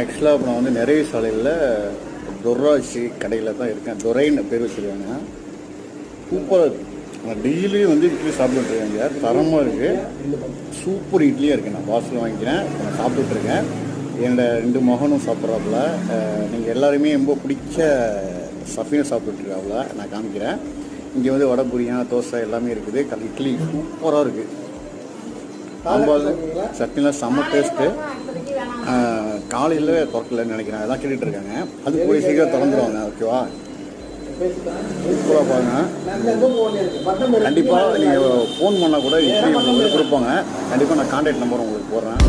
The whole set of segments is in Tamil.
ஆக்சுவலாக நான் வந்து நிறைய சாலையில் துர்ராட்சி கடையில் தான் இருக்கேன். துரைன்னு பேர் வச்சுருக்காங்க. சூப்பராக நான் டெய்லியும் வந்து இட்லி சாப்பிட்டுருக்கேன் சார் தரமாக இருக்குது சூப்பர் இட்லியாக இருக்குது நான் வாசல் வாங்கிக்கிறேன். நான் சாப்பிட்டுட்டு இருக்கேன். என்னோட ரெண்டு மகனும் சாப்பிட்றாப்புல. நீங்கள் எல்லாருமே ரொம்ப பிடிச்ச சஃபினை சாப்பிட்டுட்ருக்காப்புல நான் காமிக்கிறேன். இங்கே வந்து வடை புரியா தோசை எல்லாமே இருக்குது. இட்லி சூப்பராக இருக்குது சாம்பார் சட்னிலாம் செம்ம டேஸ்ட்டு காலையில் திறக்கலன்னு நினைக்கிறேன். அதான் கேட்டுட்டு இருக்காங்க. அது போய் சீக்கிரம் திறந்துருவாங்க ஓகேவா? சூப்பராக பாருங்க கண்டிப்பாக நீங்கள் ஃபோன் பண்ணால் கூட இட்லி உங்களுக்கு கொடுப்பாங்க. கண்டிப்பாக நான் கான்டாக்ட் நம்பர் உங்களுக்கு போடுறேன்.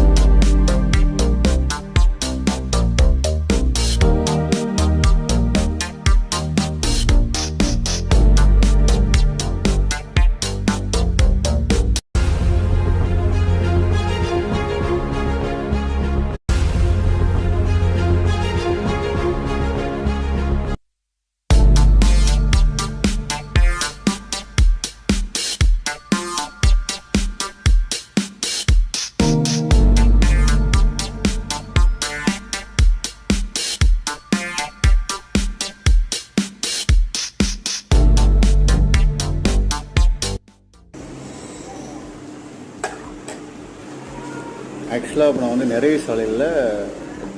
ஆக்சுவலாக இப்போ நான் வந்து நிறைய சாலையில்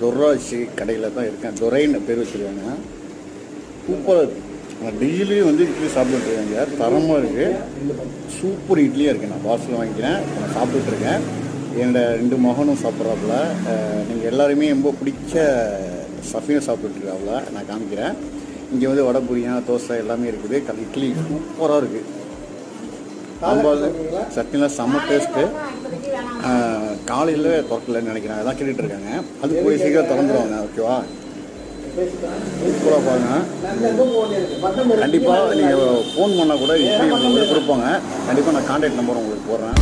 துர்ராட்சி கடையில் தான் இருக்கேன். துரைன்னு பேர் வச்சுருக்காங்க. சூப்பராக நான் டெய்லியும் வந்து இட்லி சாப்பிட்டுட்டு தரமாக இருக்குது சூப்பர் இட்லியாக இருக்குது நான் வாசல் வாங்கிக்கிறேன். நான் சாப்பிட்டுட்டு இருக்கேன். என்னோட ரெண்டு மகனும் சாப்பிட்றாப்புல. நீங்கள் எல்லாருமே ரொம்ப பிடிச்ச சஃபியும் சாப்பிட்டுட்ருக்காப்புல நான் காமிக்கிறேன். இங்கே வந்து வடை புரியா தோசை எல்லாமே இருக்குது. இட்லி சூப்பராக இருக்குது சாம்பார் சட்னிலாம் செம்ம டேஸ்ட்டு காலையில் திறக்கலன்னு நினைக்கிறேன். அதான் கேட்டுட்டு இருக்காங்க அது போய் சீக்கிரம் திறந்துருவாங்க. ஓகேவா? சூப்பராக பாருங்க கண்டிப்பாக நீங்கள் ஃபோன் பண்ணால் கூட கொடுப்பாங்க. கண்டிப்பாக நான் கான்டாக்ட் நம்பர் உங்களுக்கு போடுறேன்.